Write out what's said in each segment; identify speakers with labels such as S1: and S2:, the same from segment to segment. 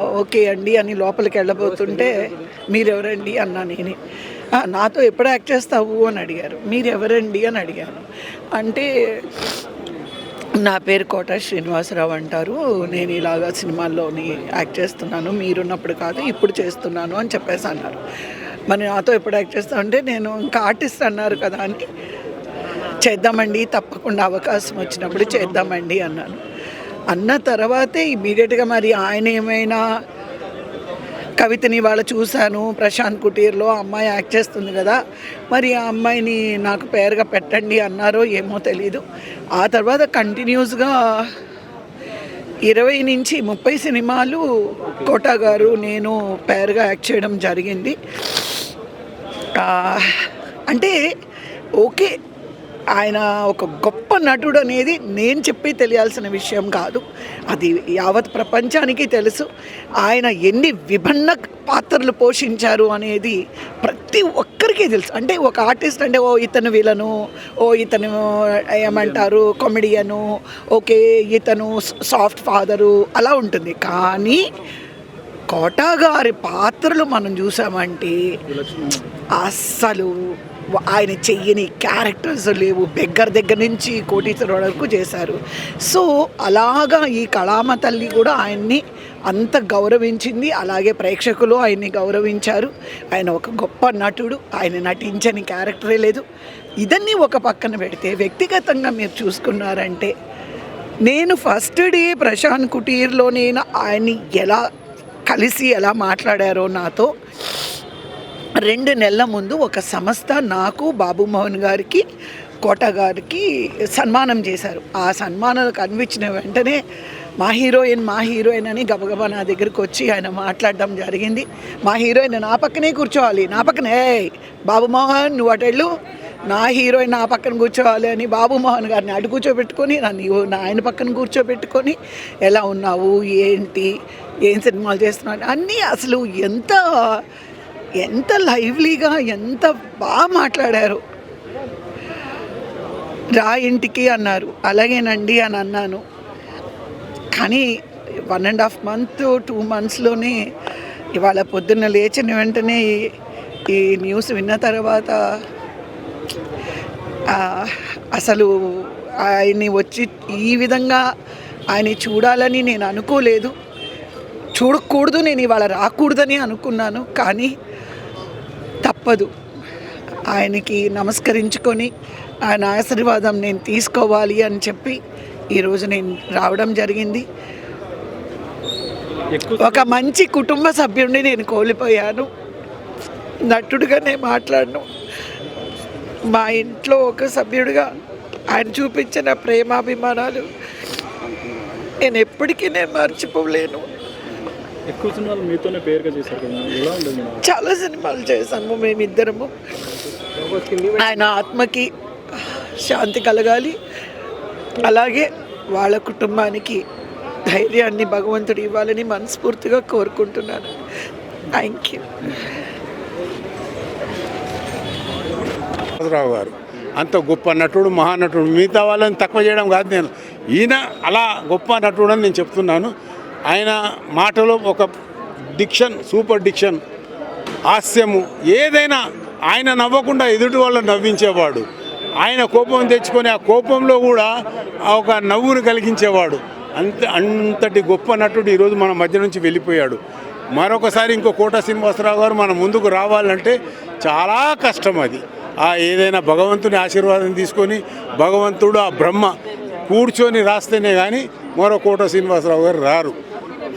S1: Okay అండి అని లోపలికి వెళ్ళబోతుంటే మీరెవరండి అన్నా నేను. నాతో ఎప్పుడు యాక్ట్ చేస్తావు అని అడిగారు. మీరెవరండి అని అడిగాను. అంటే నా పేరు కోట శ్రీనివాసరావు అంటారు. నేను ఇలాగా సినిమాల్లోని యాక్ట్ చేస్తున్నాను. మీరున్నప్పుడు కాదు ఇప్పుడు చేస్తున్నాను అని చెప్పేసి అన్నారు. మరి నాతో ఎప్పుడు యాక్ట్ చేస్తా అంటే నేను ఇంకా ఆర్టిస్ట్ అన్నారు కదా అని. చేద్దామండి తప్పకుండా అవకాశం వచ్చినప్పుడు చేద్దామండి అన్నాను. అన్న తర్వాతే ఇమీడియట్గా మరి ఆయన ఏమైనా కవితని వాళ్ళ చూశాను ప్రశాంత్ కుటీర్లో అమ్మాయి యాక్ట్ చేస్తుంది కదా మరి ఆ అమ్మాయిని నాకు పేరుగా పెట్టండి అన్నారో ఏమో తెలీదు. ఆ తర్వాత కంటిన్యూస్గా ఇరవై నుంచి ముప్పై సినిమాలు కోటా గారు నేను పేరుగా యాక్ట్ చేయడం జరిగింది. అంటే ఓకే ఆయన ఒక గొప్ప నటుడు అనేది నేను చెప్పి తెలియాల్సిన విషయం కాదు. అది యావత్ ప్రపంచానికి తెలుసు. ఆయన ఎన్ని విభిన్న పాత్రలు పోషించారు అనేది ప్రతి ఒక్కరికి తెలుసు. అంటే ఒక ఆర్టిస్ట్ అంటే ఓ ఇతను విలను ఓ ఇతను ఏమంటారు కామెడియను ఓకే ఇతను సాఫ్ట్ ఫాదరు అలా ఉంటుంది. కానీ కోటా గారి పాత్రలు మనం చూసామంటే అస్సలు ఆయన చెయ్యని క్యారెక్టర్స్ లేవు. బెగ్గర్ దగ్గర నుంచి కోటీశ్వర వరకు చేశారు. సో అలాగా ఈ కళామ తల్లి కూడా ఆయన్ని అంత గౌరవించింది. అలాగే ప్రేక్షకులు ఆయన్ని గౌరవించారు. ఆయన ఒక గొప్ప నటుడు. ఆయన నటించని క్యారెక్టరే లేదు. ఇదన్నీ ఒక పక్కన పెడితే వ్యక్తిగతంగా మీరు చూసుకున్నారంటే నేను ఫస్ట్ డే ప్రశాంత్ కుటీర్లో నేను ఆయన్ని ఎలా కలిసి ఎలా మాట్లాడారో నాతో. రెండు నెలల ముందు ఒక సంస్థ నాకు బాబు మోహన్ గారికి కోట గారికి సన్మానం చేశారు. ఆ సన్మానాలు కనిపించిన వెంటనే మా హీరోయిన్ మా హీరోయిన్ అని గబగబా నా దగ్గరికి వచ్చి ఆయన మాట్లాడడం జరిగింది. మా హీరోయిన్ నా పక్కనే కూర్చోవాలి నా పక్కనే బాబు మోహన్ నువ్వు అటెళ్ళు నా హీరోయిన్ నా పక్కన కూర్చోవాలి అని బాబు మోహన్ గారిని అటు కూర్చోబెట్టుకొని నన్ను నా ఆయన పక్కన కూర్చోబెట్టుకొని ఎలా ఉన్నావు ఏంటి ఏం సినిమాలు చేస్తున్నావు అన్నీ అసలు ఎంత ఎంత లైవ్లీగా ఎంత బాగా మాట్లాడారు. రా ఇంటికి అన్నారు. అలాగేనండి అని అన్నాను. కానీ one and half month two మంత్స్లోనే ఇవాళ పొద్దున్న లేచిన వెంటనే ఈ- న్యూస్ విన్న తర్వాత అసలు ఆయన్ని వచ్చి ఈ విధంగా ఆయన చూడాలని నేను అనుకోలేదు. చూడకూడదు నేను ఇవాళ రాకూడదని అనుకున్నాను కానీ తప్పదు. ఆయనకి నమస్కరించుకొని ఆయన ఆశీర్వాదం నేను తీసుకోవాలి అని చెప్పి ఈరోజు నేను రావడం జరిగింది. ఒక మంచి కుటుంబ సభ్యుడిని నేను కోల్పోయాను. నటుడుగానే మాట్లాడను. మా ఇంట్లో ఒక సభ్యుడిగా ఆయన చూపించిన ప్రేమాభిమానాలు నేను ఎప్పటికీ నేను మర్చిపోలేను.
S2: ఎక్కువ సినిమాలు మీతోనే పేరుగా చేశారు
S1: చాలా సినిమాలు చేశాము మేమిద్దరము. ఆయన ఆత్మకి శాంతి కలగాలి. అలాగే వాళ్ళ కుటుంబానికి ధైర్యాన్ని భగవంతుడు ఇవ్వాలని మనస్ఫూర్తిగా కోరుకుంటున్నాను. థ్యాంక్ యూ
S3: రావు గారు. అంత గొప్ప నటుడు మహానటుడు మిగతా వాళ్ళని తక్కువ చేయడం కాదు నేను. ఈయన అలా గొప్ప నటుడు అని నేను చెప్తున్నాను. ఆయన మాటలో ఒక డిక్షన్ సూపర్ డిక్షన్ హాస్యము ఏదైనా ఆయన నవ్వకుండా ఎదుటి వాళ్ళని నవ్వించేవాడు. ఆయన కోపం తెచ్చుకొని ఆ కోపంలో కూడా ఆ ఒక నవ్వును కలిగించేవాడు. అంత అంతటి గొప్ప నటుడు ఈరోజు మన మధ్య నుంచి వెళ్ళిపోయాడు. మరొకసారి ఇంకో కోట శ్రీనివాసరావు గారు మన ముందుకు రావాలంటే చాలా కష్టం అది. ఆ ఏదైనా భగవంతుని ఆశీర్వాదం తీసుకొని భగవంతుడు ఆ బ్రహ్మ కూర్చొని రాస్తేనే కానీ మరో కోట శ్రీనివాసరావు గారు రారు.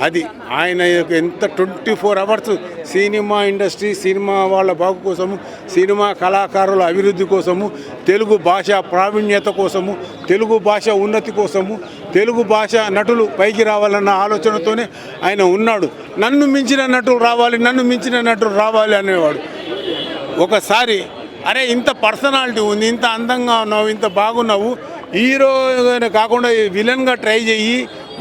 S3: అది ఆయన యొక్క ఎంత twenty four hours cinema industry cinema వాళ్ళ బాగు కోసము సినిమా కళాకారుల అభివృద్ధి కోసము తెలుగు భాష ప్రావీణ్యత కోసము తెలుగు భాష ఉన్నతి కోసము తెలుగు భాష నటులు పైకి రావాలన్న ఆలోచనతోనే ఆయన ఉన్నాడు. నన్ను మించిన నటులు రావాలి నన్ను మించిన నటులు రావాలి అనేవాడు. ఒకసారి అరే ఇంత పర్సనాలిటీ ఉంది ఇంత అందంగా ఉన్నావు ఇంత బాగున్నావు. హీరో కాకుండా విలన్గా ట్రై చెయ్యి.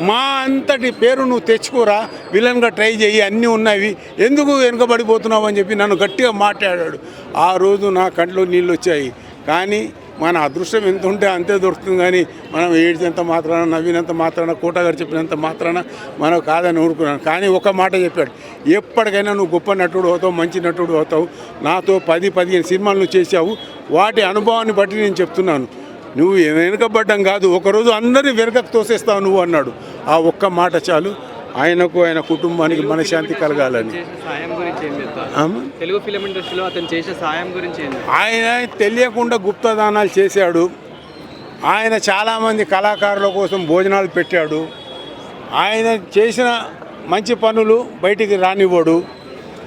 S3: మా అంతటి పేరు నువ్వు తెచ్చుకోరా విలన్గా ట్రై చెయ్యి అన్నీ ఉన్నవి. ఎందుకు వెనుకబడిపోతున్నావు అని చెప్పి నన్ను గట్టిగా మాట్లాడాడు. ఆ రోజు నా కంట్లో నీళ్ళు వచ్చాయి. కానీ మన అదృష్టం ఎంత ఉంటే అంతే దొరుకుతుంది కానీ మనం ఏడ్చేంత మాత్రాన నవ్వినంత మాత్రాన కోటగారు చెప్పినంత మాత్రాన మనం కాదని ఊరుకున్నాను. కానీ ఒక మాట చెప్పాడు. ఎప్పటికైనా నువ్వు గొప్ప నటుడు అవుతావు మంచి నటుడు అవుతావు. నాతో పది పదిహేను సినిమాలు నువ్వు చేసావు వాటి అనుభవాన్ని బట్టి నేను చెప్తున్నాను. నువ్వు వెనుకబడ్డం కాదు ఒకరోజు అందరినీ వెనుకకు తోసేస్తావు నువ్వు అన్నాడు. ఆ ఒక్క మాట చాలు. ఆయనకు ఆయన కుటుంబానికి మనశ్శాంతి కలగాలని.
S4: తెలుగు ఫిలిం ఇండస్ట్రీలో అతను చేసే సాయం గురించి
S3: ఆయన తెలియకుండా గుప్తదానాలు చేశాడు. ఆయన చాలామంది కళాకారుల కోసం భోజనాలు పెట్టాడు. ఆయన చేసిన మంచి పనులు బయటికి రానివ్వడు.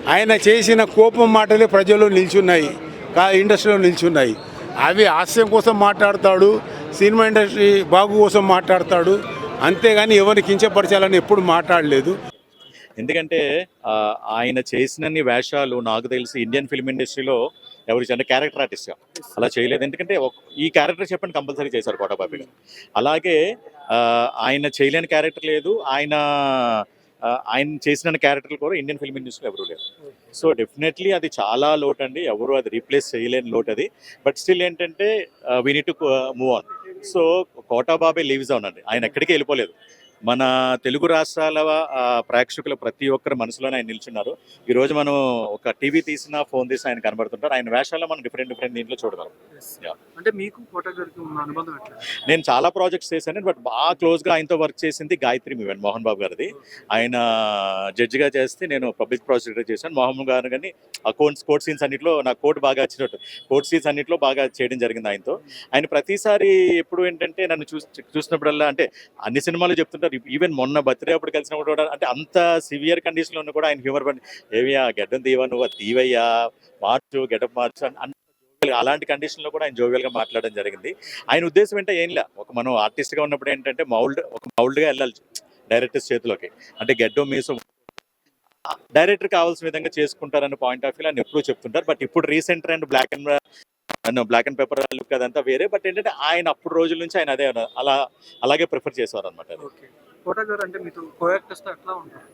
S3: ఆయన చేసిన కోపం మాటలే ప్రజల్లో నిల్చున్నాయి. కా ఇండస్ట్రీలో నిల్చున్నాయి. అవి హాస్యం కోసం మాట్లాడతాడు సినిమా ఇండస్ట్రీ బాగు కోసం మాట్లాడతాడు. అంతేగాని ఎవరిని కించపరచాలని ఎప్పుడు మాట్లాడలేదు.
S5: ఎందుకంటే ఆయన చేసినన్ని వేషాలు నాకు తెలిసి ఇండియన్ ఫిల్మ్ ఇండస్ట్రీలో ఎవరు అంటే క్యారెక్టర్ ఆర్టిస్ట్గా అలా చేయలేదు. ఎందుకంటే ఈ క్యారెక్టర్ చెప్పండి కంపల్సరీ చేశారు కోటబాబి గారు. అలాగే ఆయన చేయలేని క్యారెక్టర్ లేదు. ఆయన ఆయన చేసిన క్యారెక్టర్లు కూడా ఇండియన్ ఫిల్మ్ ఇండస్ట్రీలో ఎవరు లేరు. సో డెఫినెట్లీ అది చాలా లోట్ అండి ఎవరు అది రీప్లేస్ చేయలేని లోట్ అది బట్ స్టిల్ ఏంటంటే we need to move on so కోటాబాబే leaves అవునండి అండి. ఆయన ఎక్కడికి వెళ్ళిపోలేదు. మన తెలుగు రాష్ట్రాల ప్రేక్షకుల ప్రతి ఒక్కరి మనసులోనే ఆయన నిల్చున్నారు. ఈ రోజు మనం ఒక టీవీ తీసినా ఫోన్ తీసినా ఆయన కనబడుతుంటారు. ఆయన వేషాల్లో మనం డిఫరెంట్ డిఫరెంట్ దీంట్లో చూడగలం.
S2: అంటే మీకు అనుబంధం
S5: నేను చాలా ప్రాజెక్ట్స్ చేశాను. బట్ బాగా క్లోజ్గా ఆయనతో వర్క్ చేసింది గాయత్రి మీవన్ మోహన్ బాబు గారిది. ఆయన జడ్జిగా చేస్తే నేను పబ్లిక్ ప్రాసిక్యూటర్ చేశాను. మోహన్ గారు కానీ ఆ కోర్ట్స్ కోర్ట్ సీన్స్ అన్నింటిలో నా కోర్ట్ బాగా వచ్చినట్టు కోర్ట్ సీన్స్ అన్నింటిలో బాగా చేయడం జరిగింది ఆయనతో. ఆయన ప్రతిసారి ఎప్పుడు ఏంటంటే నన్ను చూసి చూసినప్పుడల్లా అంటే అన్ని సినిమాలు చెప్తుంటారు ఈవెన్ మొన్న బర్త్డే అప్పుడు కలిసినప్పుడు కూడా అంటే అంత సివియర్ కండిషన్లో ఉన్న కూడా ఆయన హ్యూమర్ పడి ఏవియా గడ్డం తీవా నువ్వు తీవయ్యా మార్చు గెటప్ మార్చు అని అలాంటి కండిషన్లో కూడా ఆయన జోవియల్గా మాట్లాడడం జరిగింది. ఆయన ఉద్దేశం ఏంటో ఏం లే. ఒక మనం ఆర్టిస్ట్గా ఉన్నప్పుడు ఏంటంటే మౌల్డ్ ఒక మౌల్డ్గా వెళ్ళాలి డైరెక్టర్స్ చేతిలోకి. అంటే గెడ్డో మీసం డైరెక్టర్ కావాల్సిన విధంగా చేసుకుంటారని పాయింట్ ఆఫ్ వ్యూ ఆయన ఎప్పుడూ చెప్తుంటారు. బట్ ఇప్పుడు recent trend black and black and paper look అదంతా వేరే. బట్ ఏంటంటే ఆయన అప్పుడు రోజుల నుంచి ఆయన అదే అలా అలాగే ప్రిఫర్ చేసేవారు అనమాట
S2: ఓకే కోట గారు అంటే మీతో కోయాక్టర్స్ ఎట్లా ఉంటారు?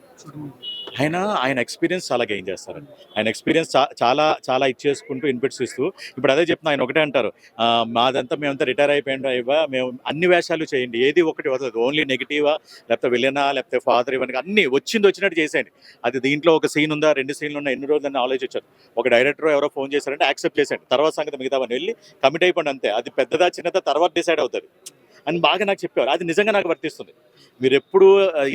S5: ఆయన ఆయన ఎక్స్పీరియన్స్ చాలా గెయిన్ చేస్తారండి. ఆయన ఎక్స్పీరియన్స్ చాలా చాలా ఇచ్చేసుకుంటూ ఇన్పుట్స్ ఇస్తూ ఇప్పుడు అదే చెప్తున్నా ఆయన ఒకటే అంటారు. మాదంతా మేమంతా రిటైర్ అయిపోయిండు ఇవ్వ మేము అన్ని వేషాలు చేయండి. ఏది ఒకటి వదలదు. ఓన్లీ నెగిటివా లేకపోతే విలనా లేకపోతే ఫాదర్ ఇవన్నీ అన్ని వచ్చింది వచ్చినట్టు చేసేయండి. అది దీంట్లో ఒక సీన్ ఉందా రెండు సీన్లు ఉన్నా ఎన్ని రోజులు అని ఆలోచించారు. ఒక డైరెక్టర్ ఎవరో ఫోన్ చేశారంటే యాక్సెప్ట్ చేశాడు తర్వాత సంగతి మిగతా వెళ్ళి కమిట్ అయిపోండి అంతే. అది పెద్దదా చిన్నదా తర్వాత డిసైడ్ అవుతుంది. అని బాగా నాకు చెప్పేవారు. అది నిజంగా నాకు వర్తిస్తుంది. మీరు ఎప్పుడు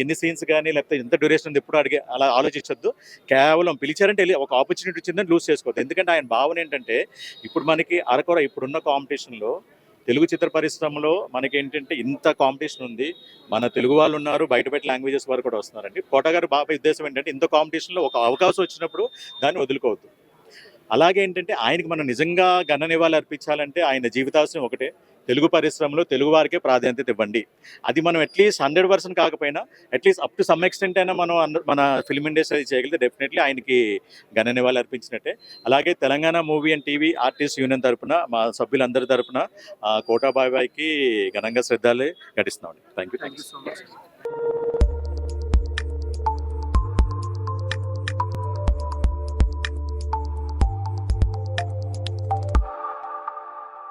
S5: ఎన్ని సీన్స్ కానీ లేకపోతే ఎంత డ్యూరేషన్ ఉంది ఎప్పుడు అడిగే అలా ఆలోచించొద్దు. కేవలం పిలిచారంటే వెళ్ళి ఒక ఆపర్చునిటీ వచ్చిందని లూజ్ చేసుకోవద్దు. ఎందుకంటే ఆయన భావన ఏంటంటే ఇప్పుడు మనకి అరకొర ఇప్పుడున్న కాంపిటీషన్లో తెలుగు చిత్ర పరిశ్రమలో మనకి ఏంటంటే ఇంత కాంపిటీషన్ ఉంది. మన తెలుగు వాళ్ళు ఉన్నారు బయట బయట లాంగ్వేజెస్ వారు కూడా వస్తున్నారండి. కోటగారు బాబా ఉద్దేశం ఏంటంటే ఇంత కాంపిటీషన్లో ఒక అవకాశం వచ్చినప్పుడు దాన్ని వదులుకోవద్దు. అలాగే ఏంటంటే ఆయనకి మనం నిజంగా గణ నివాళి అర్పించాలంటే ఆయన జీవితాశయం ఒకటే. తెలుగు పరిశ్రమలో తెలుగు వారికే ప్రాధాన్యత ఇవ్వండి. అది మనం అట్లీస్ట్ హండ్రెడ్ పర్సెంట్ కాకపోయినా at least up to some extent అయినా మనం మన ఫిల్మ్ ఇండస్ట్రీ చేయగలిగితే డెఫినెట్లీ ఆయనకి గణ నివాళి అర్పించినట్టే. అలాగే Telangana movie and TV artist union తరపున మా సభ్యులందరి తరపున కోటాబాబాయ్కి ఘనంగా శ్రద్ధాలు ఘటిస్తున్నాం thank you
S2: thank you so much